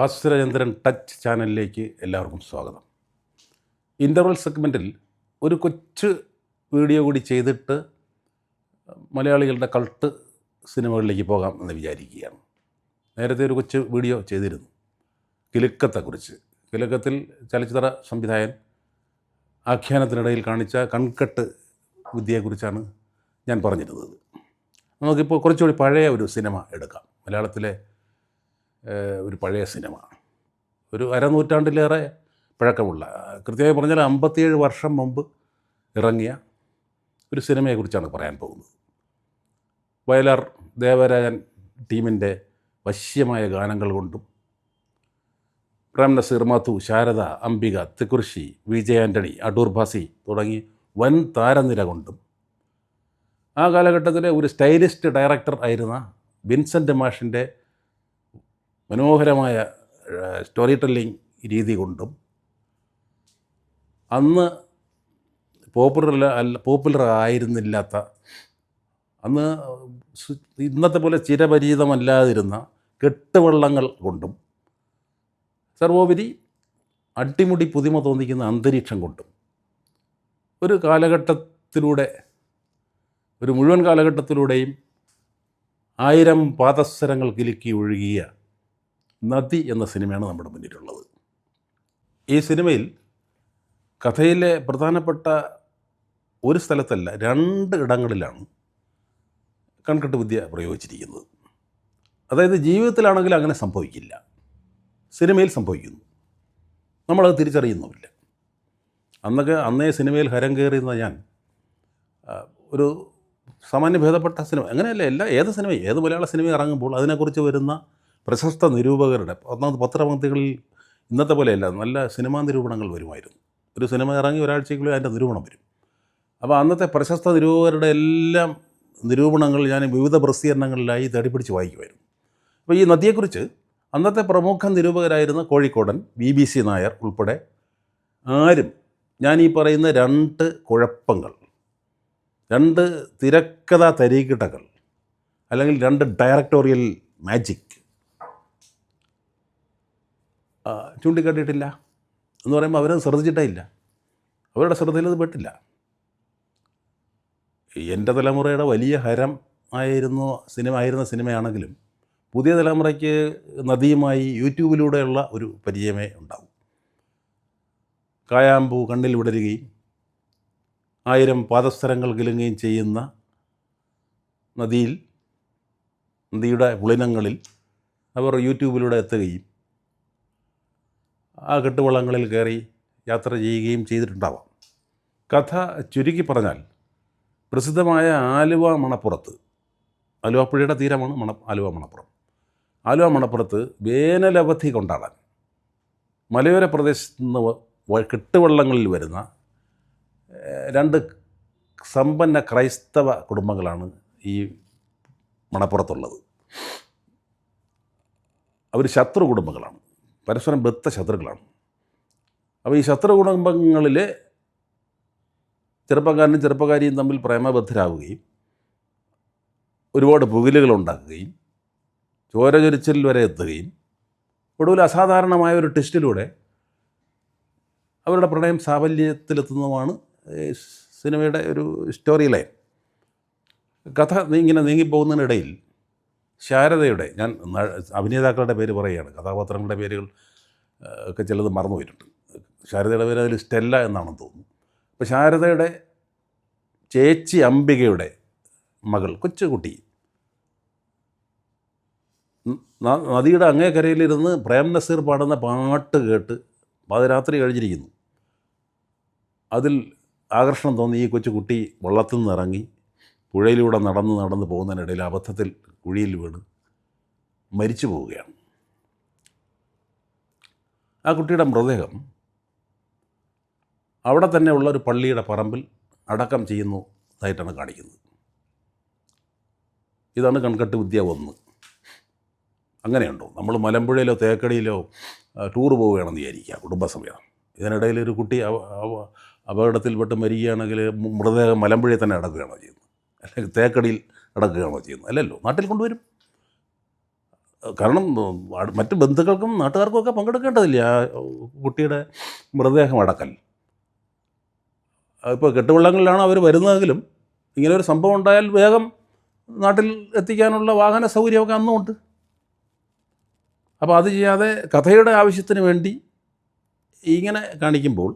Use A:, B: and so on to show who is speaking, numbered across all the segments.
A: ഭാസ്കരചന്ദ്രൻ touch ചാനലിലേക്ക് എല്ലാവർക്കും സ്വാഗതം. ഇന്റർവൽ സെഗ്മെന്റിൽ ഒരു കൊച്ചു വീഡിയോ കൂടി ചെയ്തിട്ട് മലയാളികളുടെ കൾട്ട് സിനിമകളിലേക്ക് പോകാം എന്ന് വിചാരിക്കുകയാണ്. നേരത്തെ ഒരു കൊച്ചു വീഡിയോ ചെയ്തിരുന്നു. കിലുക്കത്തെക്കുറിച്ച്. കിലുക്കത്തിൽ ചലച്ചിത്ര സംവിധായൻ ആഖ്യാനത്തിനിടയിൽ കാണിച്ച കൺകെട്ട് വിദ്യയെക്കുറിച്ചാണ് ഞാൻ പറഞ്ഞിരുന്നത്. നമുക്കിപ്പോൾ കുറച്ചുകൂടി പഴയ ഒരു സിനിമ എടുക്കാം. മലയാളത്തിലെ ഒരു പഴയ സിനിമ. ഒരു അരനൂറ്റാണ്ടിലേറെ പഴക്കമുള്ള കൃത്യമായി പറഞ്ഞാൽ അമ്പത്തിയേഴ് വർഷം മുമ്പ് ഇറങ്ങിയ ഒരു സിനിമയെക്കുറിച്ചാണ് പറയാൻ പോകുന്നത്. വയലാർ ദേവരാജൻ ടീമിന്റെ വശ്യമായ ഗാനങ്ങൾ കൊണ്ടും പ്രേം നസീർ മാത്തു ശാരദ അംബിക തിക്കുറിശി വിജയ് ആന്റണി അടൂർ ഭാസി തുടങ്ങി വൻ താരനിര കൊണ്ടും ആ കാലഘട്ടത്തിലെ ഒരു സ്റ്റൈലിസ്റ്റ് ഡയറക്ടർ ആയിരുന്ന വിൻസെന്റ് മാഷിന്റെ മനോഹരമായ സ്റ്റോറി ടെല്ലിംഗ് രീതി കൊണ്ടും അന്ന് പോപ്പുലർ അല്ല പോപ്പുലർ ആയിരുന്നില്ലാത്ത അന്ന് ഇന്നത്തെ പോലെ ചിരപരിചിതമല്ലാതിരുന്ന കെട്ടുവള്ളങ്ങൾ കൊണ്ടും സർവോപരി അട്ടിമുടി പുതിമ തോന്നിക്കുന്ന അന്തരീക്ഷം കൊണ്ടും ഒരു കാലഘട്ടത്തിലൂടെ ഒരു മുഴുവൻ കാലഘട്ടത്തിലൂടെയും ആയിരം പാദസ്വരങ്ങൾ കിലുക്കി ഒഴുകിയ നദി എന്ന സിനിമയാണ് നമ്മുടെ മുന്നിലുള്ളത്. ഈ സിനിമയിൽ കഥയിലെ പ്രധാനപ്പെട്ട ഒരു സ്ഥലത്തല്ല രണ്ട് ഇടങ്ങളിലാണ് കൺകെട്ട് വിദ്യ പ്രയോഗിച്ചിരിക്കുന്നത്. അതായത് ജീവിതത്തിലാണെങ്കിൽ അങ്ങനെ സംഭവിക്കില്ല. സിനിമയിൽ സംഭവിക്കുന്നു. നമ്മളത് തിരിച്ചറിയുന്നുമില്ല. അന്നൊക്കെ അന്നേ സിനിമയിൽ ഹരം കയറിയിരുന്ന ഞാൻ ഒരു സാമാന്യ ഭേദപ്പെട്ട സിനിമ അങ്ങനെയല്ല എല്ലാ ഏത് സിനിമയും ഏത് മലയാള സിനിമ ഇറങ്ങുമ്പോൾ അതിനെക്കുറിച്ച് വരുന്ന പ്രശസ്ത നിരൂപകരുടെ ഒന്നാമത് പത്രപങ്ക്തികളിൽ ഇന്നത്തെ പോലെയല്ല നല്ല സിനിമാ നിരൂപണങ്ങൾ വരുമായിരുന്നു. ഒരു സിനിമ ഇറങ്ങി ഒരാഴ്ചയ്ക്കുള്ളിൽ അതിന്റെ നിരൂപണം വരും. അപ്പോൾ അന്നത്തെ പ്രശസ്ത നിരൂപകരുടെ എല്ലാം നിരൂപണങ്ങൾ ഞാൻ വിവിധ പ്രസിദ്ധീകരണങ്ങളിലായി തടിപ്പിടിച്ച് വായിക്കുമായിരുന്നു. അപ്പോൾ ഈ നദിയെക്കുറിച്ച് അന്നത്തെ പ്രമുഖ നിരൂപകരായിരുന്ന Kozhikodan B B C Nair ഉൾപ്പെടെ ആരും ഞാൻ ഈ പറയുന്ന രണ്ട് കുഴപ്പങ്ങൾ രണ്ട് തിരക്കഥ തരീക്കിട്ടകൾ അല്ലെങ്കിൽ രണ്ട് ഡയറക്ടോറിയൽ മാജിക് ചൂണ്ടിക്കാട്ടിയിട്ടില്ല എന്ന് പറയുമ്പോൾ അവരത് ശ്രദ്ധിച്ചിട്ടേ ഇല്ല അവരുടെ ശ്രദ്ധയിൽ അത് പെട്ടില്ല. എന്റെ തലമുറയുടെ വലിയ ഹരം ആയിരുന്നു സിനിമ ആയിരുന്ന സിനിമയാണെങ്കിലും പുതിയ തലമുറയ്ക്ക് നദിയുമായി യൂട്യൂബിലൂടെയുള്ള ഒരു പരിചയമേ ഉണ്ടാവും. കായാമ്പൂ കണ്ണിൽ വിടരുകയും ആയിരം പാദസ്തരങ്ങൾ കിലുങ്ങുകയും ചെയ്യുന്ന നദിയിൽ നദിയുടെ പുളിനങ്ങളിൽ അവർ യൂട്യൂബിലൂടെ എത്തുകയും ആ കെട്ടുവള്ളങ്ങളിൽ കയറി യാത്ര ചെയ്യുകയും ചെയ്തിട്ടുണ്ടാവാം. കഥ ചുരുക്കി പറഞ്ഞാൽ പ്രസിദ്ധമായ ആലുവ മണപ്പുറത്ത് ആലുവപ്പുഴയുടെ തീരമാണ് മണ ആലുവ മണപ്പുറം. ആലുവ മണപ്പുറത്ത് വേനലവധി കൊണ്ടാടാൻ മലയോര പ്രദേശത്ത് നിന്ന് കെട്ടുവള്ളങ്ങളിൽ വരുന്ന രണ്ട് സമ്പന്ന ക്രൈസ്തവ കുടുംബങ്ങളാണ് ഈ മണപ്പുറത്തുള്ളത്. അവർ ശത്രു കുടുംബങ്ങളാണ്. പരസ്പരം ബദ്ധ ശത്രുക്കളാണ്. അപ്പോൾ ഈ ശത്രു കുടുംബങ്ങളിൽ ചെറുപ്പക്കാരനും ചെറുപ്പക്കാരിയും തമ്മിൽ പ്രേമബദ്ധരാവുകയും ഒരുപാട് പുകിലുകൾ ഉണ്ടാക്കുകയും ചോരചൊരിച്ചിൽ വരെ എത്തുകയും ഒടുവിൽ അസാധാരണമായ ഒരു ടെസ്റ്റിലൂടെ അവരുടെ പ്രണയം സാഫല്യത്തിലെത്തുന്നതുമാണ് സിനിമയുടെ ഒരു സ്റ്റോറി ലൈൻ കഥ ഇങ്ങനെ നീങ്ങിപ്പോകുന്നതിനിടയിൽ ശാരദയുടെ ഞാൻ അഭിനേതാക്കളുടെ പേര് പറയുകയാണ്. കഥാപാത്രങ്ങളുടെ പേരുകൾ ഒക്കെ ചിലത് മറന്നു പോയിട്ടുണ്ട്. ശാരദയുടെ പേര് അതിൽ സ്റ്റെല്ല എന്നാണെന്ന് തോന്നുന്നു. അപ്പോൾ ശാരദയുടെ ചേച്ചി അംബികയുടെ മകൾ കൊച്ചുകുട്ടി നദിയുടെ അങ്ങേക്കരയിലിരുന്ന് പ്രേം നസീർ പാടുന്ന പാട്ട് കേട്ട് പാതിരാത്രി കഴിഞ്ഞിരിക്കുന്നു. അതിൽ ആകർഷണം തോന്നി ഈ കൊച്ചുകുട്ടി വള്ളത്തിൽ നിന്ന് ഇറങ്ങി പുഴയിലൂടെ നടന്ന് നടന്ന് പോകുന്നതിനിടയിൽ അബദ്ധത്തിൽ കുഴിയിൽ വീണ് മരിച്ചു പോവുകയാണ്. ആ കുട്ടിയുടെ മൃതദേഹം അവിടെ തന്നെ ഉള്ള ഒരു പള്ളിയുടെ പറമ്പിൽ അടക്കം ചെയ്യുന്നതായിട്ടാണ് കാണിക്കുന്നത്. ഇതാണ് കൺകട്ട് വിദ്യ ഒന്ന്. അങ്ങനെയുണ്ടോ? നമ്മൾ മലമ്പുഴയിലോ തേക്കടിയിലോ ടൂർ പോവുകയാണെന്ന് വിചാരിക്കുക കുടുംബസമേതം. ഇതിനിടയിൽ ഒരു കുട്ടി അപകടത്തിൽപ്പെട്ട് മരിക്കുകയാണെങ്കിൽ മൃതദേഹം മലമ്പുഴയിൽ തന്നെ അടക്കുകയാണോ ചെയ്യുന്നത്? അല്ലെങ്കിൽ തേക്കടിയിൽ അടക്കുകയാണോ ചെയ്യുന്നത്? അല്ലല്ലോ നാട്ടിൽ കൊണ്ടുവരും. കാരണം മറ്റ് ബന്ധുക്കൾക്കും നാട്ടുകാർക്കും ഒക്കെ പങ്കെടുക്കേണ്ടതില്ല. ആ കുട്ടിയുടെ മൃതദേഹം അടക്കൽ. ഇപ്പോൾ കെട്ടുവള്ളങ്ങളിലാണ് അവർ വരുന്നതെങ്കിലും ഇങ്ങനെ ഒരു സംഭവം ഉണ്ടായാൽ വേഗം നാട്ടിൽ എത്തിക്കാനുള്ള വാഹന സൗകര്യമൊക്കെ അന്നുമുണ്ട് അപ്പോൾ അത് ചെയ്യാതെ കഥയുടെ ആവശ്യത്തിന് വേണ്ടി ഇങ്ങനെ കാണിക്കുമ്പോൾ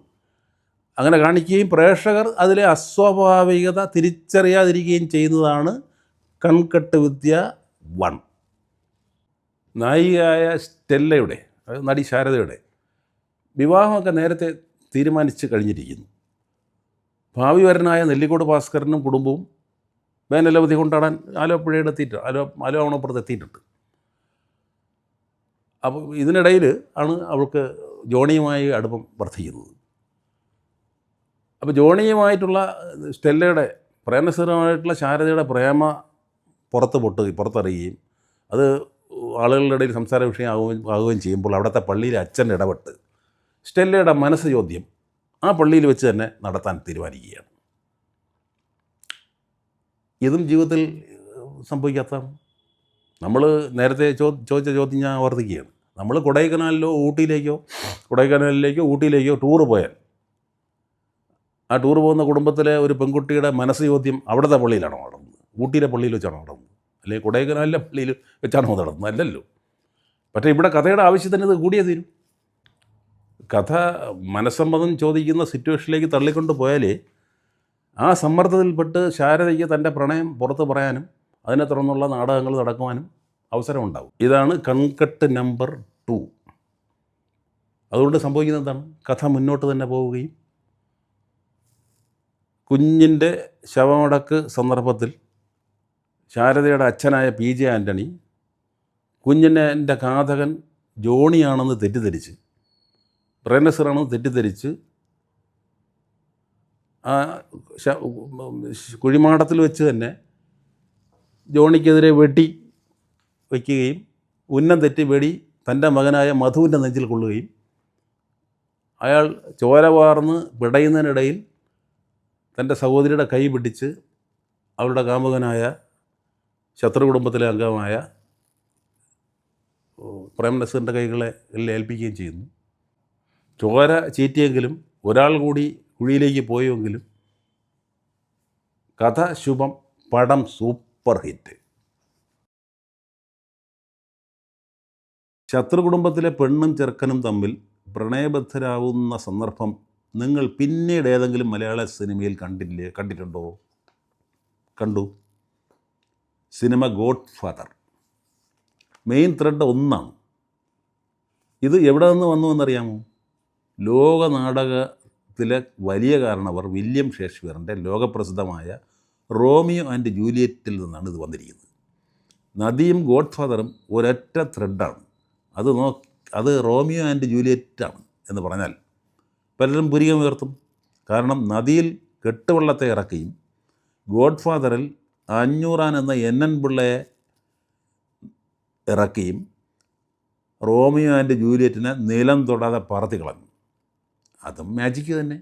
A: അങ്ങനെ കാണിക്കുകയും പ്രേക്ഷകർ അതിലെ അസ്വാഭാവികത തിരിച്ചറിയാതിരിക്കുകയും ചെയ്യുന്നതാണ് കൺകെട്ട് വിദ്യ വൺ. നായികയായ സ്റ്റെല്ലയുടെ നടി ശാരദയുടെ വിവാഹമൊക്കെ നേരത്തെ തീരുമാനിച്ച് കഴിഞ്ഞിരിക്കുന്നു. ഭാവി വരനായ നെല്ലിക്കോട് ഭാസ്കരനും കുടുംബവും വേനലവധി കൊണ്ടാടാൻ ആലോപ്പുഴയുടെ എത്തിയിട്ട് ആലോ ആലോണപ്പുറത്ത് എത്തിയിട്ടുണ്ട്. അപ്പോൾ ഇതിനിടയിൽ ആണ് അവൾക്ക് ജോണിയുമായി അടുപ്പം വർദ്ധിക്കുന്നത്. അപ്പോൾ ജോണിയുമായിട്ടുള്ള സ്റ്റെല്ലയുടെ പ്രേമസ്ഥിരമായിട്ടുള്ള ശാരദയുടെ പ്രേമ പുറത്ത് പൊട്ടുകയും പുറത്തറിയുകയും അത് ആളുകളുടെ ഇടയിൽ സംസാര വിഷയമാകുകയും ആകുകയും ചെയ്യുമ്പോൾ അവിടുത്തെ പള്ളിയിലെ അച്ഛൻ ഇടപെട്ട് സ്റ്റെല്ലയുടെ മനസ്സ് ചോദ്യം ആ പള്ളിയിൽ വെച്ച് തന്നെ നടത്താൻ തീരുമാനിക്കുകയാണ്. ഇതും ജീവിതത്തിൽ സംഭവിക്കാത്ത നമ്മൾ നേരത്തെ ചോ ചോദിച്ച ചോദ്യം ഞാൻ ആവർത്തിക്കുകയാണ്. നമ്മൾ കൊടൈക്കനാലിലോ ഊട്ടിയിലേക്കോ കൊടൈക്കനാലിലേക്കോ ഊട്ടിയിലേക്കോ ടൂറ് പോയാൽ ആ ടൂർ പോകുന്ന കുടുംബത്തിലെ ഒരു പെൺകുട്ടിയുടെ മനസ്സ് ചോദ്യം അവിടുത്തെ പള്ളിയിലാണോ നടന്നത്. ഊട്ടിയിലെ പള്ളിയിൽ വെച്ചാണോ നടന്നത്. അല്ലെങ്കിൽ കൊടൈക്കനാലിലെ പള്ളിയിൽ വെച്ചാണോ നടന്നത്. അല്ലല്ലോ. പക്ഷേ ഇവിടെ കഥയുടെ ആവശ്യത്തിന് ഇത് കൂടിയേ തീരും. കഥ മനസ്സമ്മതം ചോദിക്കുന്ന സിറ്റുവേഷനിലേക്ക് തള്ളിക്കൊണ്ട് പോയാലേ ആ സമ്മർദ്ദത്തിൽപ്പെട്ട് ശാരദയ്ക്ക് തന്റെ പ്രണയം പുറത്ത് പറയാനും അതിനെ തുടർന്നുള്ള നാടകങ്ങൾ നടക്കുവാനും അവസരമുണ്ടാവും. ഇതാണ് കൺകട്ട് നമ്പർ ടു. അതുകൊണ്ട് സംഭവിക്കുന്നത് എന്താണ്? കഥ മുന്നോട്ട് തന്നെ പോവുകയും കുഞ്ഞിന്റെ ശവമടക്ക് സന്ദർഭത്തിൽ ശാരദയുടെ അച്ഛനായ പി ജെ ആന്റണി കുഞ്ഞിനെ ഘാതകൻ ജോണിയാണെന്ന് തെറ്റിദ്ധരിച്ച് പ്രേനസറാണെന്ന് തെറ്റിദ്ധരിച്ച് ആ കുഴിമാടത്തിൽ വെച്ച് തന്നെ ജോണിക്കെതിരെ വെട്ടി വയ്ക്കുകയും ഉന്നം തെറ്റി വെടി തന്റെ മകനായ മധുവിന്റെ നെഞ്ചിൽ കൊള്ളുകയും അയാൾ ചോര വാർന്ന് പിടയുന്നതിനിടയിൽ തന്റെ സഹോദരിയുടെ കൈ പിടിച്ച് അവളുടെ കാമുകനായ ശത്രു കുടുംബത്തിലെ അംഗമായ പ്രേം കൈകളെ എല്ലാം ഏൽപ്പിക്കുകയും ചെയ്യുന്നു. ചോര ചീറ്റിയെങ്കിലും ഒരാൾ കൂടി കുഴിയിലേക്ക് പോയെങ്കിലും കഥ ശുഭം പടം സൂപ്പർ ഹിറ്റ്. ശത്രു കുടുംബത്തിലെ പെണ്ണും ചെറുക്കനും തമ്മിൽ പ്രണയബദ്ധരാവുന്ന സന്ദർഭം നിങ്ങൾ പിന്നീട് ഏതെങ്കിലും മലയാള സിനിമയിൽ കണ്ടില്ലേ കണ്ടിട്ടുണ്ടോ? കണ്ടു. സിനിമ ഗോഡ് ഫാദർ മെയിൻ ത്രെഡ് ഒന്നാണ്. ഇത് എവിടെ നിന്ന് വന്നു എന്നറിയാമോ? ലോക നാടകത്തിലെ വലിയ കാരണവർ വില്യം ഷേക്സ്പിയറിന്റെ ലോകപ്രസിദ്ധമായ റോമിയോ ആൻഡ് ജൂലിയറ്റിൽ നിന്നാണ് ഇത് വന്നിരിക്കുന്നത്. നദിയും ഗോഡ് ഫാദറും ഒരൊറ്റ ത്രെഡാണ്. അത് നോ അത് റോമിയോ ആൻഡ് ജൂലിയറ്റാണ് എന്ന് പറഞ്ഞാൽ പലരും പുരികമുയർത്തും കാരണം നദിയിൽ കെട്ടുവള്ളത്തെ ഇറക്കിയും ഗോഡ് ഫാദറിൽ അഞ്ഞൂറാൻ എന്ന എൻ എൻ പിള്ളയെ ഇറക്കിയും റോമിയോ ആൻഡ് ജൂലിയറ്റിനെ നിലം തൊടാതെ പറത്തി കളഞ്ഞു. അതും മാജിക്ക് തന്നെ.